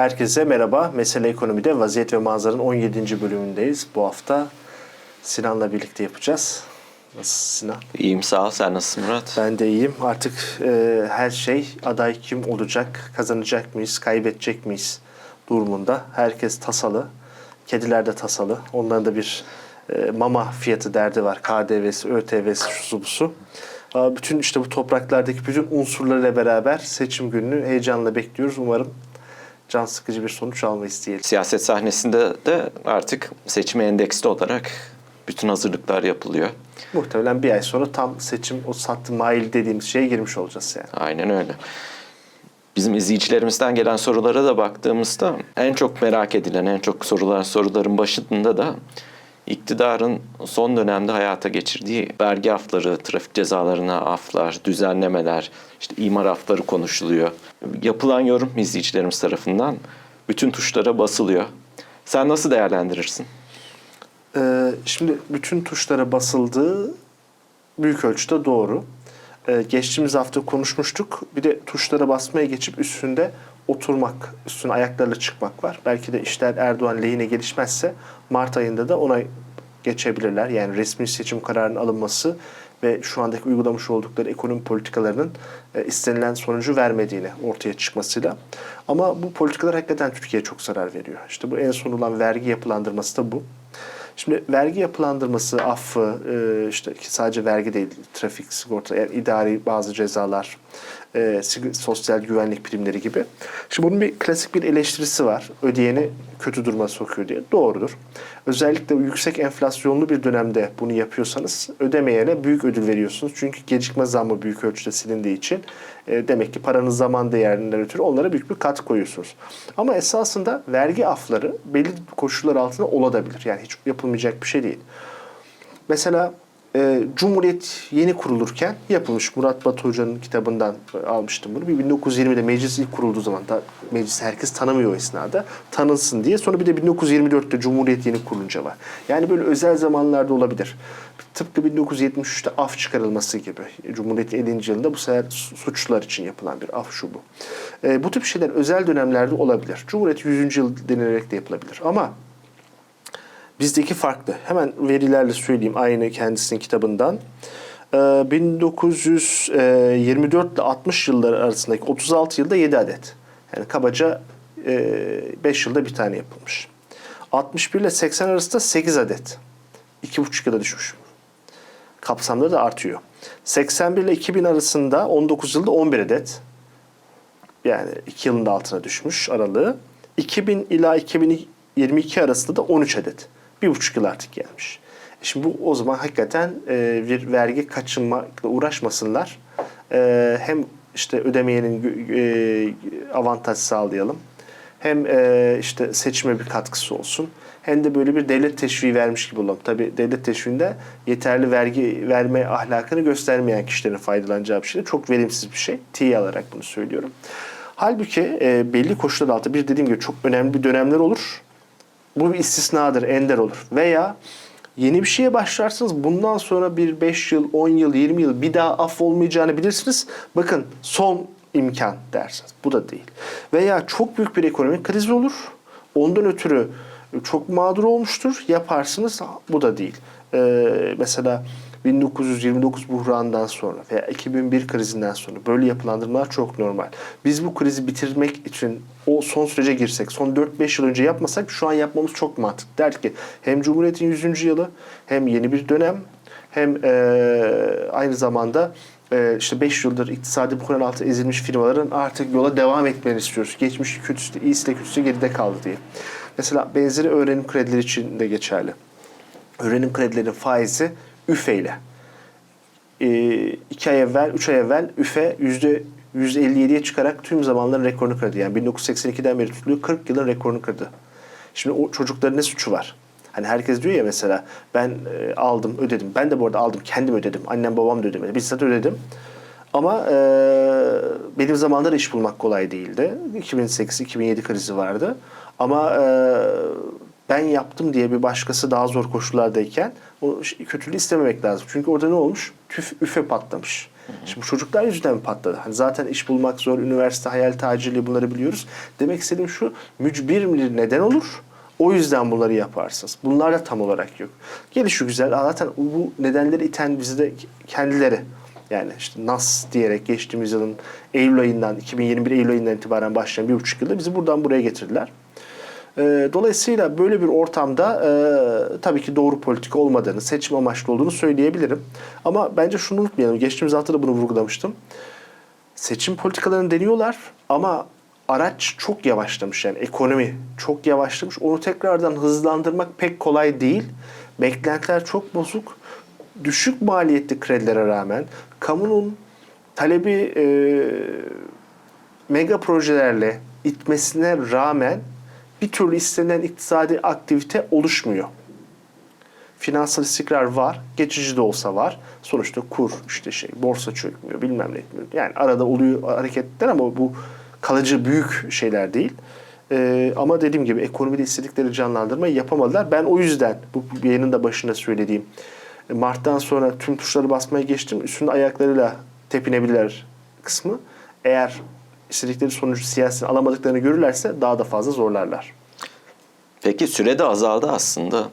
Herkese merhaba. Mesele Ekonomi'de Vaziyet ve Manzara'nın 17. bölümündeyiz. Bu hafta Sinan'la birlikte yapacağız. Nasılsın Sinan? İyiyim sağ ol. Sen nasılsın Murat? Ben de iyiyim. Artık e, her şey aday kim olacak, kazanacak mıyız, kaybedecek miyiz durumunda. Herkes tasalı. Kediler de tasalı. Onların da bir e, mama fiyatı derdi var. KDV'si, ÖTV'si, şusu busu. Bütün işte bu topraklardaki bütün unsurlarla beraber seçim gününü heyecanla bekliyoruz. Umarım can sıkıcı bir sonuç almayız diyelim. Siyaset sahnesinde de artık seçime endeksli olarak bütün hazırlıklar yapılıyor. Muhtemelen bir ay sonra tam seçim o sattı mail dediğimiz şeye girmiş olacağız yani. Aynen öyle. Bizim izleyicilerimizden gelen sorulara da baktığımızda en çok merak edilen, en çok sorulan soruların başında da iktidarın son dönemde hayata geçirdiği vergi afları, trafik cezalarına aflar, düzenlemeler, işte imar afları konuşuluyor. Yapılan yorum izleyicilerimiz tarafından bütün tuşlara basılıyor. Sen nasıl değerlendirirsin? Ee, şimdi bütün tuşlara basıldığı büyük ölçüde doğru. Ee, geçtiğimiz hafta konuşmuştuk. Bir de tuşlara basmaya geçip üstünde oturmak, üstüne ayaklarla çıkmak var. Belki de işler Erdoğan lehine gelişmezse Mart ayında da ona geçebilirler. Yani resmi seçim kararının alınması ve şu andaki uygulamış oldukları ekonomi politikalarının e, istenilen sonucu vermediğini ortaya çıkmasıyla. Ama bu politikalar hakikaten Türkiye'ye çok zarar veriyor. İşte bu en son olan vergi yapılandırması da bu. Şimdi vergi yapılandırması, affı, e, işte sadece vergi değil, trafik, sigorta, yani idari bazı cezalar, e, sosyal güvenlik primleri gibi. Şimdi bunun bir klasik bir eleştirisi var. Ödeyeni kötü duruma sokuyor diye. Doğrudur. Özellikle yüksek enflasyonlu bir dönemde bunu yapıyorsanız ödemeyene büyük ödül veriyorsunuz. Çünkü gecikme zammı büyük ölçüde silindiği için e, demek ki paranın zaman değerinden ötürü onlara büyük bir kat koyuyorsunuz. Ama esasında vergi afları belli koşullar altında olabilir. Yani hiç yapılmayacak bir şey değil. Mesela e, Cumhuriyet yeni kurulurken yapılmış. Murat Batı Hoca'nın kitabından almıştım bunu. Bir 1920'de meclis ilk kurulduğu zaman da meclis herkes tanımıyor o esnada. Tanınsın diye. Sonra bir de 1924'te Cumhuriyet yeni kurulunca var. Yani böyle özel zamanlarda olabilir. Tıpkı 1973'te af çıkarılması gibi. Cumhuriyet'in 50. yılında bu sefer su- suçlular için yapılan bir af şu bu. E, bu tip şeyler özel dönemlerde olabilir. Cumhuriyet 100. yıl denilerek de yapılabilir. Ama Bizdeki farklı. Hemen verilerle söyleyeyim aynı kendisinin kitabından. Ee, 1924 ile 60 yılları arasındaki 36 yılda 7 adet. Yani kabaca 5 yılda bir tane yapılmış. 61 ile 80 arasında 8 adet. 2,5 yıla düşmüş. Kapsamları da artıyor. 81 ile 2000 arasında 19 yılda 11 adet. Yani 2 yılın altına düşmüş aralığı. 2000 ila 2022 arasında da 13 adet. Bir buçuk yıl artık gelmiş. E Şimdi bu o zaman hakikaten e, bir vergi kaçınmakla uğraşmasınlar. E, hem işte ödemeyenin e, avantaj sağlayalım. Hem e, işte seçime bir katkısı olsun. Hem de böyle bir devlet teşviği vermiş gibi olalım. Tabii devlet teşviğinde yeterli vergi verme ahlakını göstermeyen kişilerin faydalanacağı bir şey. Çok verimsiz bir şey. Tiye alarak bunu söylüyorum. Halbuki e, belli koşullar altında bir dediğim gibi çok önemli bir dönemler olur. Bu bir istisnadır, ender olur. Veya yeni bir şeye başlarsınız. Bundan sonra bir 5 yıl, 10 yıl, 20 yıl bir daha af olmayacağını bilirsiniz. Bakın son imkan dersiniz. Bu da değil. Veya çok büyük bir ekonomik kriz olur. Ondan ötürü çok mağdur olmuştur. Yaparsınız. Bu da değil. Ee, mesela 1929 buhranından sonra veya 2001 krizinden sonra böyle yapılandırmalar çok normal. Biz bu krizi bitirmek için o son sürece girsek, son 4-5 yıl önce yapmasak şu an yapmamız çok mantıklı. Der ki hem Cumhuriyet'in 100. yılı hem yeni bir dönem hem e, aynı zamanda e, işte 5 yıldır iktisadi buhran altı ezilmiş firmaların artık yola devam etmeni istiyoruz. Geçmiş kötüsü, iyisi de kötüsü geride kaldı diye. Mesela benzeri öğrenim kredileri için de geçerli. Öğrenim kredilerinin faizi üfe ile. Ee, iki ay evvel, üç ay evvel üfe yüzde 57'ye çıkarak tüm zamanların rekorunu kırdı. Yani 1982'den beri tutuluyor 40 yılın rekorunu kırdı. Şimdi o çocukların ne suçu var? Hani herkes diyor ya mesela ben e, aldım ödedim. Ben de bu arada aldım kendim ödedim. Annem babam da ödemedi. Bizzat ödedim. Ama e, benim zamanında da iş bulmak kolay değildi. 2008-2007 krizi vardı. Ama e, ben yaptım diye bir başkası daha zor koşullardayken o kötülüğü istememek lazım. Çünkü orada ne olmuş? Tüf, üfe patlamış. Şimdi çocuklar yüzünden mi patladı? Hani zaten iş bulmak zor, üniversite hayal tacili bunları biliyoruz. Demek istediğim şu, mücbir bir neden olur. O yüzden bunları yaparsınız. Bunlar da tam olarak yok. Gelişi güzel. Zaten bu nedenleri iten bizi de kendileri. Yani işte NAS diyerek geçtiğimiz yılın Eylül ayından, 2021 Eylül ayından itibaren başlayan bir buçuk yılda bizi buradan buraya getirdiler. Ee, Dolayısıyla böyle bir ortamda e, tabii ki doğru politika olmadığını, seçim amaçlı olduğunu söyleyebilirim. Ama bence şunu unutmayalım. Geçtiğimiz hafta da bunu vurgulamıştım. Seçim politikalarını deniyorlar ama araç çok yavaşlamış. Yani ekonomi çok yavaşlamış. Onu tekrardan hızlandırmak pek kolay değil. Beklentiler çok bozuk. Düşük maliyetli kredilere rağmen kamunun talebi e, mega projelerle itmesine rağmen bir türlü istenilen iktisadi aktivite oluşmuyor. Finansal istikrar var, geçici de olsa var. Sonuçta kur, işte şey, borsa çökmüyor, bilmem ne etmiyor. Yani arada oluyor hareketler ama bu kalıcı büyük şeyler değil. Ee, ama dediğim gibi ekonomide istedikleri canlandırmayı yapamadılar. Ben o yüzden bu yayının da başında söylediğim Mart'tan sonra tüm tuşları basmaya geçtim. Üstünde ayaklarıyla tepinebilirler kısmı. Eğer istedikleri sonucu siyasi alamadıklarını görürlerse daha da fazla zorlarlar. Peki süre de azaldı aslında.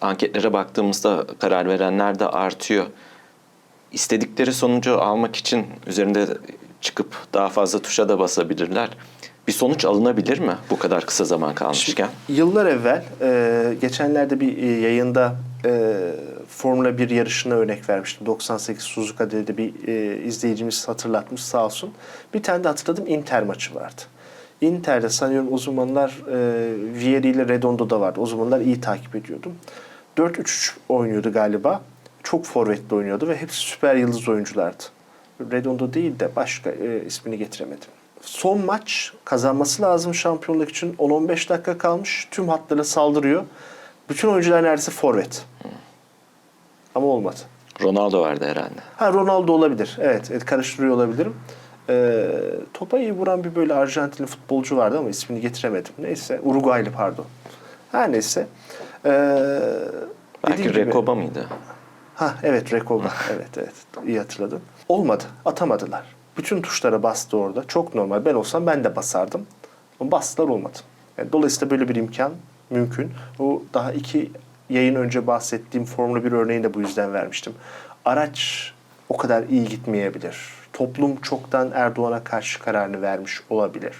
Anketlere baktığımızda karar verenler de artıyor. İstedikleri sonucu almak için üzerinde çıkıp daha fazla tuşa da basabilirler. Bir sonuç alınabilir mi bu kadar kısa zaman kalmışken? Yıllar evvel, e, geçenlerde bir yayında e, Formula 1 yarışına örnek vermiştim. 98 Suzuka'da bir e, izleyicimiz hatırlatmış sağ olsun. Bir tane de hatırladım Inter maçı vardı. Inter'de sanıyorum o zamanlar e, Vieri ile Redondo'da vardı. O zamanlar iyi takip ediyordum. 4-3-3 oynuyordu galiba. Çok forvetli oynuyordu ve hepsi süper yıldız oyunculardı. Redondo değil de başka e, ismini getiremedim. Son maç kazanması lazım şampiyonluk için. 10-15 dakika kalmış. Tüm hatlara saldırıyor. Bütün oyuncular neredeyse forvet. Ama olmadı. Ronaldo vardı herhalde. Ha Ronaldo olabilir. Evet, evet karıştırıyor olabilirim. Ee, topa iyi vuran bir böyle Arjantinli futbolcu vardı ama ismini getiremedim. Neyse. Uruguaylı pardon. Her neyse. Ee, Belki dediğim gibi- Rekoba mıydı? Ha evet Rekoba. evet evet. İyi hatırladın. Olmadı. Atamadılar. Bütün tuşlara bastı orada. Çok normal. Ben olsam ben de basardım. Ama bastılar olmadı. Yani dolayısıyla böyle bir imkan mümkün. O daha iki yayın önce bahsettiğim Formula 1 örneğini de bu yüzden vermiştim. Araç o kadar iyi gitmeyebilir. Toplum çoktan Erdoğan'a karşı kararını vermiş olabilir.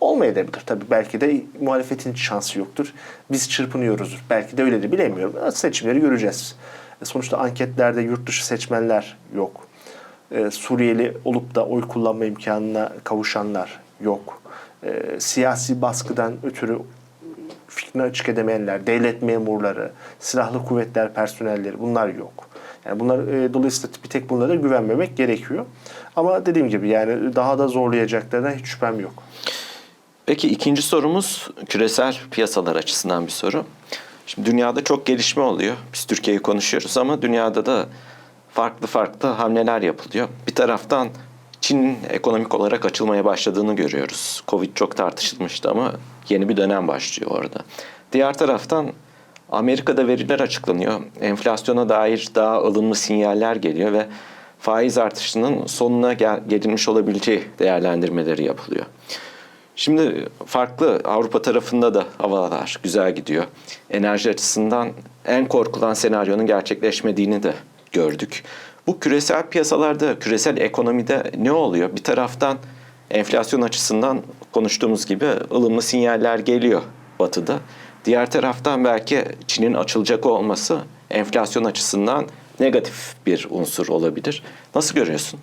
Olmayabilir tabii. Belki de muhalefetin şansı yoktur. Biz çırpınıyoruzdur. Belki de öyledir. Bilemiyorum. Seçimleri göreceğiz. E, Sonuçta anketlerde yurt dışı seçmenler yok. E, Suriyeli olup da oy kullanma imkanına kavuşanlar yok. E, siyasi baskıdan ötürü fikrini açık edemeyenler, devlet memurları, silahlı kuvvetler personelleri bunlar yok. Yani bunlar e, dolayısıyla bir tek bunlara güvenmemek gerekiyor. Ama dediğim gibi yani daha da zorlayacaklarına hiç şüphem yok. Peki ikinci sorumuz küresel piyasalar açısından bir soru. Şimdi dünyada çok gelişme oluyor. Biz Türkiye'yi konuşuyoruz ama dünyada da farklı farklı hamleler yapılıyor. Bir taraftan Çin'in ekonomik olarak açılmaya başladığını görüyoruz. Covid çok tartışılmıştı ama yeni bir dönem başlıyor orada. Diğer taraftan Amerika'da veriler açıklanıyor. Enflasyona dair daha ılımlı sinyaller geliyor ve faiz artışının sonuna gel- gelinmiş olabileceği değerlendirmeleri yapılıyor. Şimdi farklı Avrupa tarafında da havalar güzel gidiyor. Enerji açısından en korkulan senaryonun gerçekleşmediğini de gördük. Bu küresel piyasalarda, küresel ekonomide ne oluyor? Bir taraftan enflasyon açısından konuştuğumuz gibi ılımlı sinyaller geliyor batıda. Diğer taraftan belki Çin'in açılacak olması enflasyon açısından negatif bir unsur olabilir. Nasıl görüyorsun?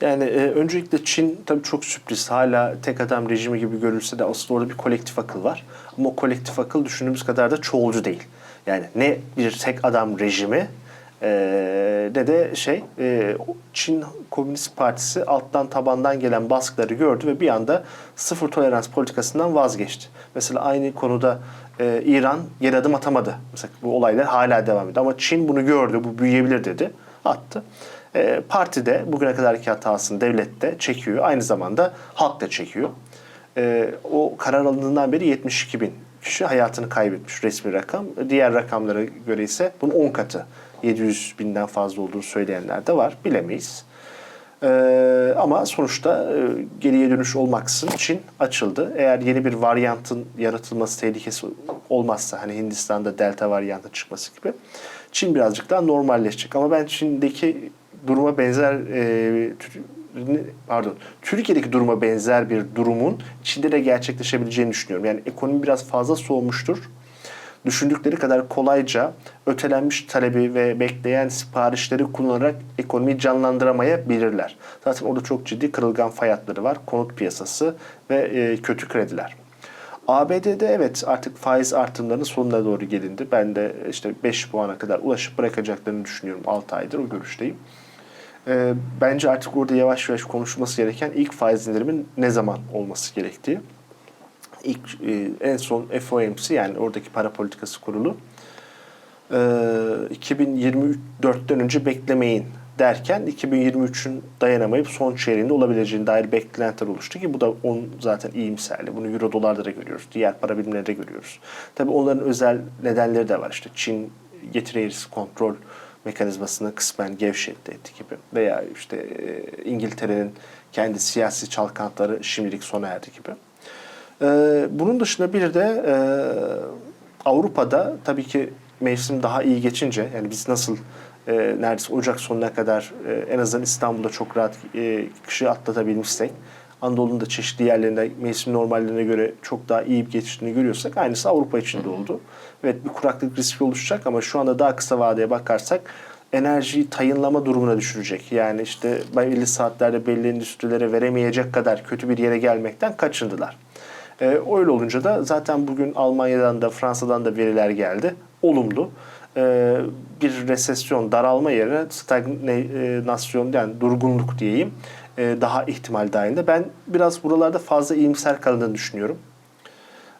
Yani e, öncelikle Çin tabii çok sürpriz. Hala tek adam rejimi gibi görülse de aslında orada bir kolektif akıl var. Ama o kolektif akıl düşündüğümüz kadar da çoğulcu değil. Yani ne bir tek adam rejimi e, ne de şey e, Çin Komünist Partisi alttan tabandan gelen baskıları gördü ve bir anda sıfır tolerans politikasından vazgeçti. Mesela aynı konuda e, İran yer adım atamadı. Mesela bu olaylar hala devam ediyor. Ama Çin bunu gördü, bu büyüyebilir dedi. Attı. E, parti de bugüne kadarki hatasını devlet de çekiyor. Aynı zamanda halk da çekiyor. O karar alındığından beri 72 bin kişi hayatını kaybetmiş resmi rakam. Diğer rakamlara göre ise bunun 10 katı 700 binden fazla olduğunu söyleyenler de var. Bilemeyiz. Ee, ama sonuçta e, geriye dönüş olmaksızın Çin açıldı. Eğer yeni bir varyantın yaratılması tehlikesi olmazsa hani Hindistan'da delta varyantı çıkması gibi Çin birazcık daha normalleşecek. Ama ben Çin'deki duruma benzer e, pardon Türkiye'deki duruma benzer bir durumun Çin'de de gerçekleşebileceğini düşünüyorum. Yani ekonomi biraz fazla soğumuştur düşündükleri kadar kolayca ötelenmiş talebi ve bekleyen siparişleri kullanarak ekonomiyi canlandıramayabilirler. Zaten orada çok ciddi kırılgan fay hatları var. Konut piyasası ve e, kötü krediler. ABD'de evet artık faiz artımlarının sonuna doğru gelindi. Ben de işte 5 puana kadar ulaşıp bırakacaklarını düşünüyorum. 6 aydır o görüşteyim. E, bence artık orada yavaş yavaş konuşulması gereken ilk faiz indirimin ne zaman olması gerektiği ilk e, en son FOMC yani oradaki para politikası kurulu e, 2024'ten önce beklemeyin derken 2023'ün dayanamayıp son çeyreğinde olabileceğine dair beklentiler oluştu ki bu da onun zaten iyimserli. Bunu euro dolarda da görüyoruz. Diğer para birimlerinde de görüyoruz. Tabii onların özel nedenleri de var. İşte Çin getiri eğrisi kontrol mekanizmasını kısmen gevşetti etti gibi. Veya işte e, İngiltere'nin kendi siyasi çalkantıları şimdilik sona erdi gibi. Ee, bunun dışında bir de e, Avrupa'da tabii ki mevsim daha iyi geçince yani biz nasıl e, neredeyse Ocak sonuna kadar e, en azından İstanbul'da çok rahat e, kışı atlatabilmişsek Anadolu'nun da çeşitli yerlerinde mevsim normallerine göre çok daha iyi geçtiğini görüyorsak aynısı Avrupa için de oldu. Evet bir kuraklık riski oluşacak ama şu anda daha kısa vadeye bakarsak enerjiyi tayınlama durumuna düşürecek. Yani işte belli saatlerde belli endüstrilere veremeyecek kadar kötü bir yere gelmekten kaçındılar. Ee, öyle olunca da zaten bugün Almanya'dan da Fransa'dan da veriler geldi. Olumlu. Ee, bir resesyon, daralma yerine stagnasyon yani durgunluk diyeyim e, daha ihtimal dahilinde. Ben biraz buralarda fazla iyimser kaldığını düşünüyorum.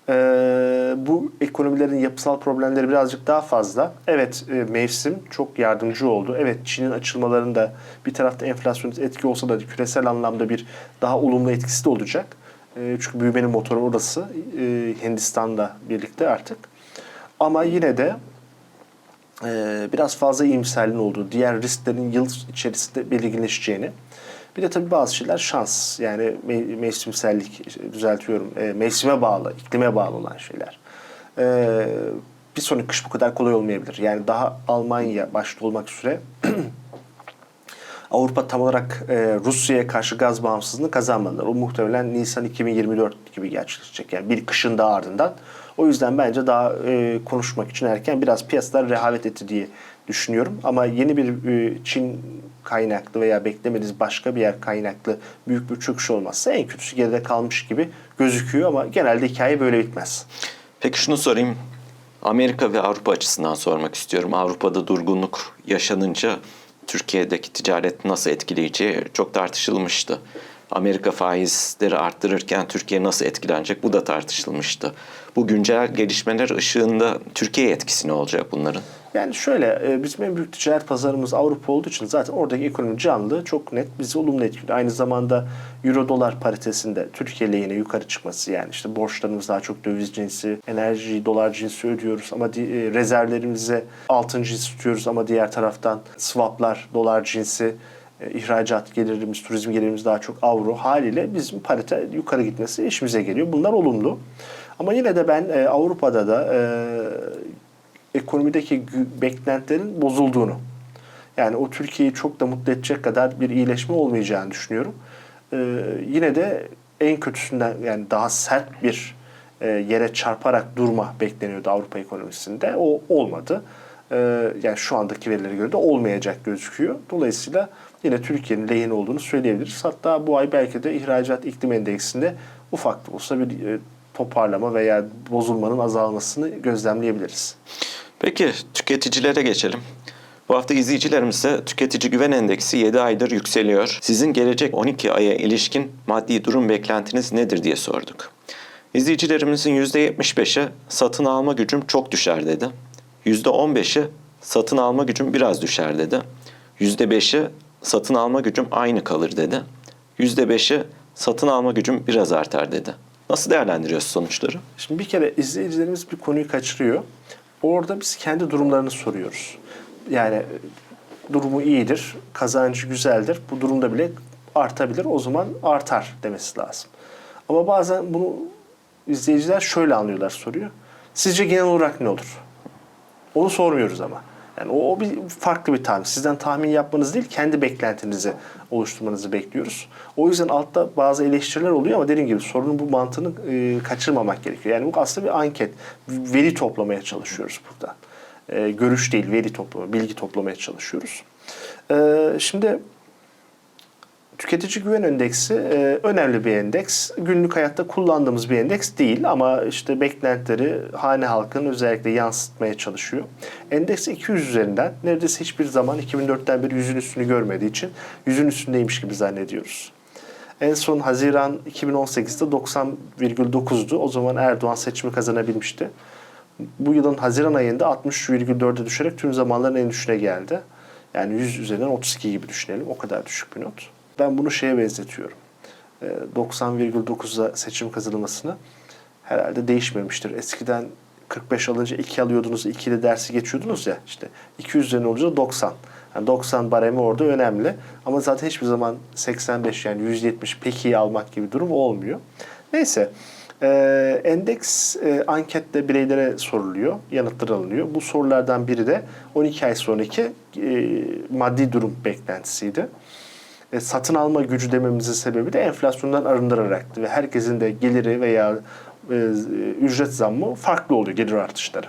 Ee, bu ekonomilerin yapısal problemleri birazcık daha fazla. Evet e, mevsim çok yardımcı oldu. Evet Çin'in açılmalarında bir tarafta enflasyonist etki olsa da küresel anlamda bir daha olumlu etkisi de olacak. E, çünkü büyümenin motoru orası. E, Hindistan'la birlikte artık. Ama yine de e, biraz fazla iyimserliğin olduğu, diğer risklerin yıl içerisinde belirginleşeceğini. Bir de tabii bazı şeyler şans. Yani me- mevsimsellik, düzeltiyorum, e, mevsime bağlı, iklime bağlı olan şeyler. E, bir sonraki kış bu kadar kolay olmayabilir. Yani daha Almanya başta olmak üzere Avrupa tam olarak e, Rusya'ya karşı gaz bağımsızlığını kazanmadılar. O muhtemelen Nisan 2024 gibi gerçekleşecek. Yani bir kışın daha ardından. O yüzden bence daha e, konuşmak için erken biraz piyasalar rehavet etti diye düşünüyorum. Ama yeni bir e, Çin kaynaklı veya beklemediğiniz başka bir yer kaynaklı büyük bir çöküş olmazsa en kötüsü geride kalmış gibi gözüküyor ama genelde hikaye böyle bitmez. Peki şunu sorayım. Amerika ve Avrupa açısından sormak istiyorum. Avrupa'da durgunluk yaşanınca Türkiye'deki ticaret nasıl etkileyeceği çok tartışılmıştı. Amerika faizleri arttırırken Türkiye nasıl etkilenecek bu da tartışılmıştı. Bu güncel gelişmeler ışığında Türkiye etkisi ne olacak bunların? Yani şöyle, e, bizim en büyük ticaret pazarımız Avrupa olduğu için zaten oradaki ekonomi canlı, çok net bizi olumlu etkiliyor. Aynı zamanda Euro dolar paritesinde Türkiye lehine yukarı çıkması yani işte borçlarımız daha çok döviz cinsi, enerji dolar cinsi ödüyoruz ama e, rezervlerimize altın cinsi tutuyoruz ama diğer taraftan swaplar dolar cinsi, ihracat gelirimiz, turizm gelirimiz daha çok avro haliyle bizim parite yukarı gitmesi işimize geliyor. Bunlar olumlu. Ama yine de ben e, Avrupa'da da e, ekonomideki beklentilerin bozulduğunu yani o Türkiye'yi çok da mutlu edecek kadar bir iyileşme olmayacağını düşünüyorum. Ee, yine de en kötüsünden yani daha sert bir e, yere çarparak durma bekleniyordu Avrupa ekonomisinde. O olmadı. Ee, yani şu andaki verilere göre de olmayacak gözüküyor. Dolayısıyla yine Türkiye'nin lehine olduğunu söyleyebiliriz. Hatta bu ay belki de ihracat iklim endeksinde ufak da olsa bir e, toparlama veya bozulmanın azalmasını gözlemleyebiliriz. Peki tüketicilere geçelim. Bu hafta izleyicilerimize tüketici güven endeksi 7 aydır yükseliyor. Sizin gelecek 12 aya ilişkin maddi durum beklentiniz nedir diye sorduk. İzleyicilerimizin %75'i satın alma gücüm çok düşer dedi. %15'i satın alma gücüm biraz düşer dedi. %5'i satın alma gücüm aynı kalır dedi. %5'i satın alma gücüm biraz artar dedi. Nasıl değerlendiriyorsun sonuçları? Şimdi bir kere izleyicilerimiz bir konuyu kaçırıyor. Orada biz kendi durumlarını soruyoruz. Yani durumu iyidir, kazancı güzeldir. Bu durumda bile artabilir. O zaman artar demesi lazım. Ama bazen bunu izleyiciler şöyle anlıyorlar soruyor. Sizce genel olarak ne olur? Onu sormuyoruz ama. Yani o, o bir farklı bir tahmin. Sizden tahmin yapmanız değil, kendi beklentinizi oluşturmanızı bekliyoruz. O yüzden altta bazı eleştiriler oluyor ama dediğim gibi sorunun bu mantığını e, kaçırmamak gerekiyor. Yani bu aslında bir anket. Veri toplamaya çalışıyoruz burada. E, görüş değil, veri toplama, bilgi toplamaya çalışıyoruz. E, şimdi Tüketici güven endeksi e, önemli bir endeks. Günlük hayatta kullandığımız bir endeks değil ama işte beklentileri hane halkının özellikle yansıtmaya çalışıyor. Endeks 200 üzerinden neredeyse hiçbir zaman 2004'ten beri yüzün üstünü görmediği için yüzün üstündeymiş gibi zannediyoruz. En son Haziran 2018'de 90,9'du. O zaman Erdoğan seçimi kazanabilmişti. Bu yılın Haziran ayında 60,4'e düşerek tüm zamanların en düşüğüne geldi. Yani 100 üzerinden 32 gibi düşünelim. O kadar düşük bir not. Ben bunu şeye benzetiyorum. Ee, 90,9'a seçim kazanılmasını herhalde değişmemiştir. Eskiden 45 alınca 2 alıyordunuz, 2 ile dersi geçiyordunuz ya işte 200 üzerine olunca 90. Yani 90 baremi orada önemli. Ama zaten hiçbir zaman 85 yani 170 pek iyi almak gibi durum olmuyor. Neyse. Ee, endeks e, ankette bireylere soruluyor, yanıtlar alınıyor. Bu sorulardan biri de 12 ay sonraki e, maddi durum beklentisiydi. E, satın alma gücü dememizin sebebi de enflasyondan arındıraraktı ve herkesin de geliri veya e, ücret zammı farklı oluyor gelir artışları.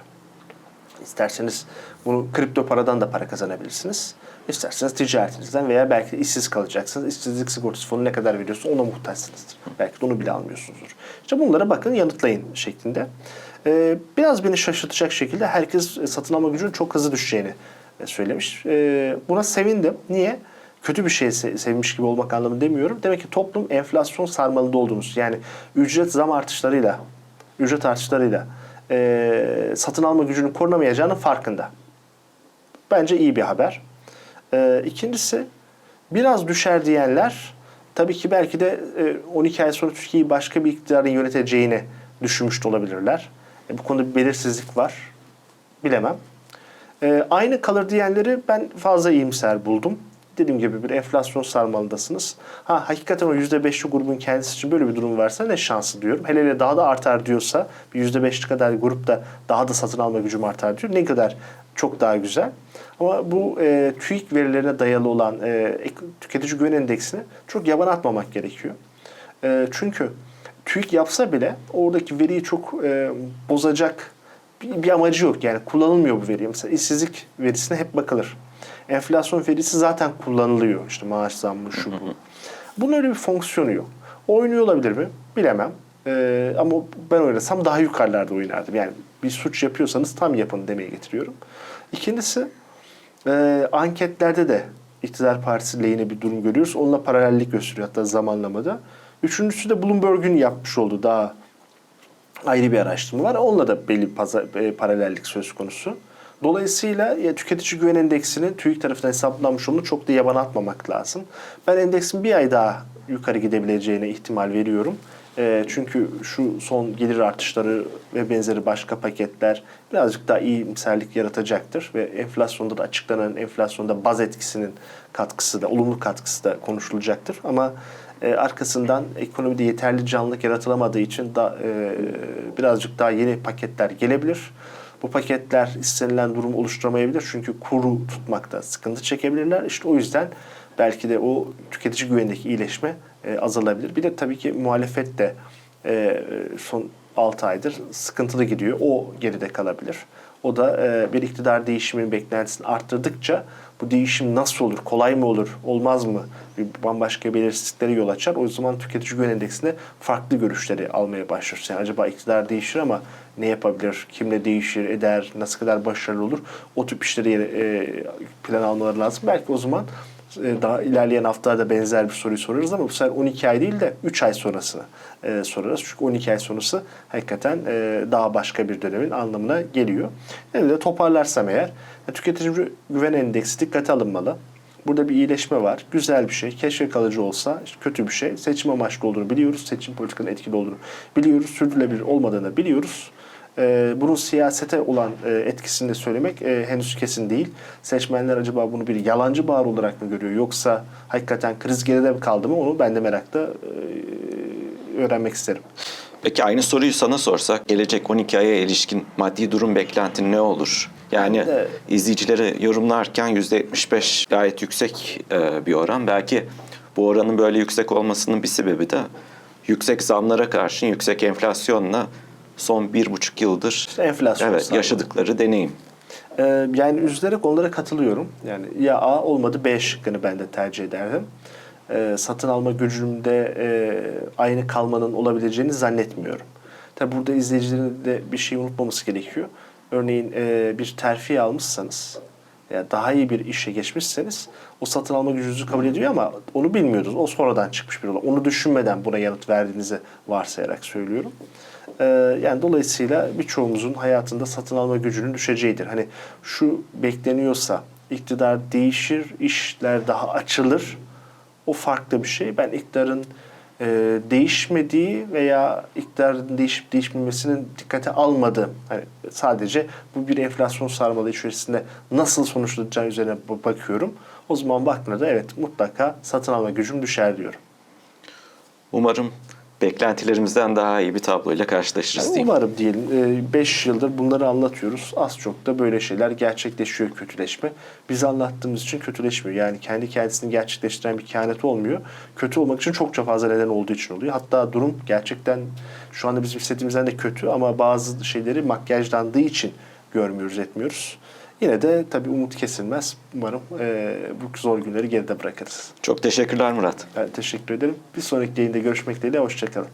İsterseniz bunu kripto paradan da para kazanabilirsiniz. İsterseniz ticaretinizden veya belki de işsiz kalacaksınız. İşsizlik sigortası fonu ne kadar veriyorsa ona muhtaçsınızdır. Belki de onu bile almıyorsunuzdur. İşte bunlara bakın yanıtlayın şeklinde. Ee, biraz beni şaşırtacak şekilde herkes satın alma gücünün çok hızlı düşeceğini e, söylemiş. Ee, buna sevindim. Niye? Kötü bir şey se- sevmiş gibi olmak anlamında demiyorum. Demek ki toplum enflasyon sarmalında olduğumuz yani ücret zam artışlarıyla ücret artışlarıyla e, satın alma gücünün korunamayacağının farkında. Bence iyi bir haber. E, ikincisi biraz düşer diyenler tabii ki belki de e, 12 ay sonra Türkiye'yi başka bir iktidarın yöneteceğini düşünmüş de olabilirler. E, bu konuda bir belirsizlik var. Bilemem. E, aynı kalır diyenleri ben fazla iyimser buldum. Dediğim gibi bir enflasyon sarmalındasınız. Ha hakikaten o %5'li grubun kendisi için böyle bir durum varsa ne şansı diyorum. Hele hele daha da artar diyorsa bir %5'li kadar grupta daha da satın alma gücüm artar diyor. Ne kadar çok daha güzel. Ama bu e, TÜİK verilerine dayalı olan e, tüketici güven endeksini çok yaban atmamak gerekiyor. E, çünkü TÜİK yapsa bile oradaki veriyi çok e, bozacak bir, bir amacı yok. Yani kullanılmıyor bu veri. Mesela işsizlik verisine hep bakılır. Enflasyon verisi zaten kullanılıyor. İşte maaş zammı şu bu. Bunun öyle bir fonksiyonu yok. Oynuyor olabilir mi? Bilemem. Ee, ama ben oynasam daha yukarılarda oynardım. Yani bir suç yapıyorsanız tam yapın demeye getiriyorum. İkincisi e, anketlerde de iktidar partisi lehine bir durum görüyoruz. Onunla paralellik gösteriyor hatta zamanlamada. Üçüncüsü de Bloomberg'un yapmış olduğu daha ayrı bir araştırma var. Onunla da belli paza- e, paralellik söz konusu. Dolayısıyla ya, tüketici güven endeksinin TÜİK tarafından hesaplanmış olduğunu çok da yabana atmamak lazım. Ben endeksin bir ay daha yukarı gidebileceğine ihtimal veriyorum. E, çünkü şu son gelir artışları ve benzeri başka paketler birazcık daha iyimserlik yaratacaktır. Ve enflasyonda da açıklanan enflasyonda baz etkisinin katkısı da, olumlu katkısı da konuşulacaktır. Ama e, arkasından ekonomide yeterli canlılık yaratılamadığı için da e, birazcık daha yeni paketler gelebilir. Bu paketler istenilen durum oluşturamayabilir çünkü kuru tutmakta sıkıntı çekebilirler. İşte o yüzden belki de o tüketici güvenindeki iyileşme e, azalabilir. Bir de tabii ki muhalefet de e, son 6 aydır sıkıntılı gidiyor. O geride kalabilir. O da e, bir iktidar değişiminin beklentisini arttırdıkça bu değişim nasıl olur, kolay mı olur, olmaz mı? Bir bambaşka belirsizliklere yol açar. O zaman tüketici güven endeksinde farklı görüşleri almaya başlıyoruz. Yani acaba iktidar değişir ama ne yapabilir, kimle değişir, eder, nasıl kadar başarılı olur? O tip işleri e, plan almaları lazım. Belki o zaman e, daha ilerleyen haftalarda benzer bir soruyu sorarız ama bu sefer 12 ay değil de 3 ay sonrasını e, sorarız. Çünkü 12 ay sonrası hakikaten e, daha başka bir dönemin anlamına geliyor. Yani de toparlarsam eğer e, tüketici güven endeksi dikkate alınmalı. Burada bir iyileşme var. Güzel bir şey. Keşke kalıcı olsa işte kötü bir şey. Seçim amaçlı olduğunu biliyoruz. Seçim politikanın etkili olduğunu biliyoruz. Sürdürülebilir olmadığını biliyoruz. E, bunun siyasete olan e, etkisini de söylemek e, henüz kesin değil. Seçmenler acaba bunu bir yalancı bağır olarak mı görüyor yoksa hakikaten kriz geride mi kaldı mı onu ben de merakla e, öğrenmek isterim. Peki aynı soruyu sana sorsak gelecek 12 aya ilişkin maddi durum beklentin ne olur? Yani de- izleyicileri yorumlarken %75 gayet yüksek e, bir oran. Belki bu oranın böyle yüksek olmasının bir sebebi de yüksek zamlara karşın yüksek enflasyonla son bir buçuk yıldır İşte enflasyon evet, yaşadıkları deneyim. Ee, yani üzülerek onlara katılıyorum. Yani ya A olmadı B şıkkını ben de tercih ederdim. Ee, satın alma gücümde e, aynı kalmanın olabileceğini zannetmiyorum. Tabi burada izleyicilerin de bir şey unutmaması gerekiyor. Örneğin e, bir terfi almışsanız ya daha iyi bir işe geçmişseniz o satın alma gücünüzü kabul ediyor ama onu bilmiyordunuz. O sonradan çıkmış bir olay. Onu düşünmeden buna yanıt verdiğinizi varsayarak söylüyorum. Ee, yani dolayısıyla birçoğumuzun hayatında satın alma gücünün düşeceğidir. Hani şu bekleniyorsa iktidar değişir, işler daha açılır. O farklı bir şey. Ben iktidarın e, değişmediği veya iktidarın değişip değişmemesinin dikkate almadığı, hani sadece bu bir enflasyon sarmalı içerisinde nasıl sonuçlanacağı üzerine ba- bakıyorum. O zaman baktığımda evet mutlaka satın alma gücüm düşer diyorum. Umarım beklentilerimizden daha iyi bir tabloyla karşılaşırız Yani diyeyim. umarım diyelim. 5 yıldır bunları anlatıyoruz. Az çok da böyle şeyler gerçekleşiyor kötüleşme. Biz anlattığımız için kötüleşmiyor. Yani kendi kendisini gerçekleştiren bir kehanet olmuyor. Kötü olmak için çokça fazla neden olduğu için oluyor. Hatta durum gerçekten şu anda bizim hissettiğimizden de kötü ama bazı şeyleri makyajlandığı için görmüyoruz, etmiyoruz. Yine de tabii umut kesilmez. Umarım e, bu zor günleri geride bırakırız. Çok teşekkürler Murat. Ben teşekkür ederim. Bir sonraki yayında görüşmek dileğiyle. Hoşçakalın.